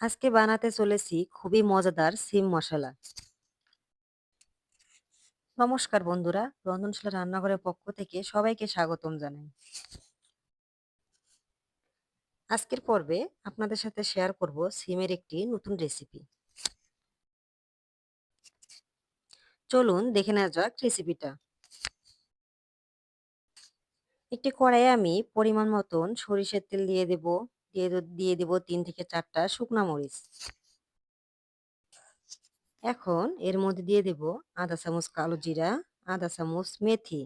আজকে বানাতে চলেছি খুবই মজাদার সিম মশলা। নমস্কার বন্ধুরা, রন্ধনশীলা রান্নাঘরের পক্ষ থেকে সবাইকে স্বাগতম জানাই। আজকের পর্বে আপনাদের সাথে শেয়ার করব সিমের একটি নতুন রেসিপি চলুন দেখে নেওয়া যাক রেসিপিটা একটি কড়াইয়ে আমি পরিমাণ মতন সরিষার তেল দিয়ে দেব। দিয়ে দিয়ে দেব তিন থেকে চারটা শুকনো মরিচ। এখন এর মধ্যে দিয়ে দেব আধা চামচ কালো জিরা, আধা চামচ মেথি।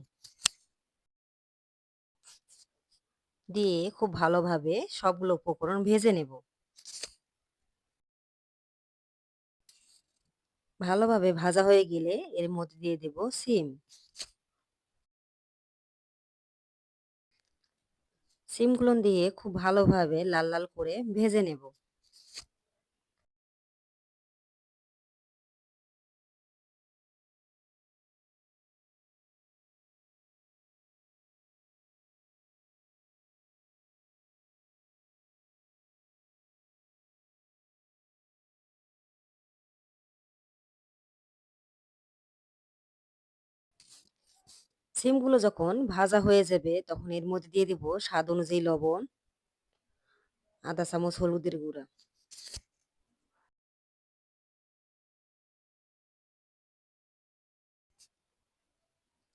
দিয়ে খুব ভালোভাবে সবগুলো উপকরণ ভেজে নেব। ভালোভাবে ভাজা হয়ে গেলে এর মধ্যে দিয়ে দেব সিম। সিমগুলো দিয়ে খুব ভালোভাবে লাল লাল করে ভেজে নেব। সিমগুলো যখন ভাজা হয়ে যাবে, তখন এর মধ্যে দিয়ে দিব স্বাদ অনুযায়ী লবণ আধা চামচ, হলুদের গুঁড়া।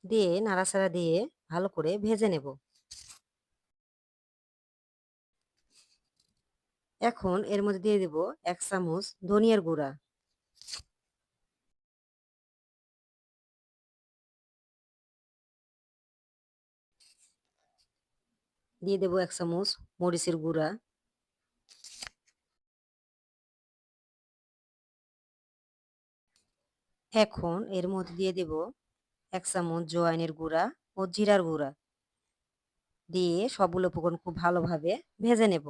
দিয়ে নাড়াচাড়া দিয়ে ভালো করে ভেজে নেব। এখন এর মধ্যে দিয়ে দেব এক চামচ ধনিয়ার গুঁড়া। দিয়ে দেব এক চামচ মরিচের গুঁড়া এখন এর মধ্যে দিয়ে দেব এক চামচ জোয়াইনের গুঁড়া ও জিরার গুঁড়া। দিয়ে সবগুলো উপকরণ খুব ভালোভাবে ভেজে নেব।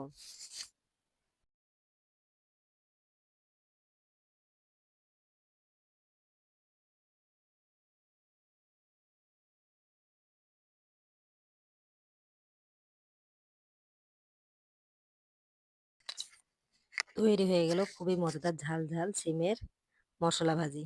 তৈরি হয়ে গেল খুবই মজাদার ঝাল ঝাল সিমের মশলা ভাজি।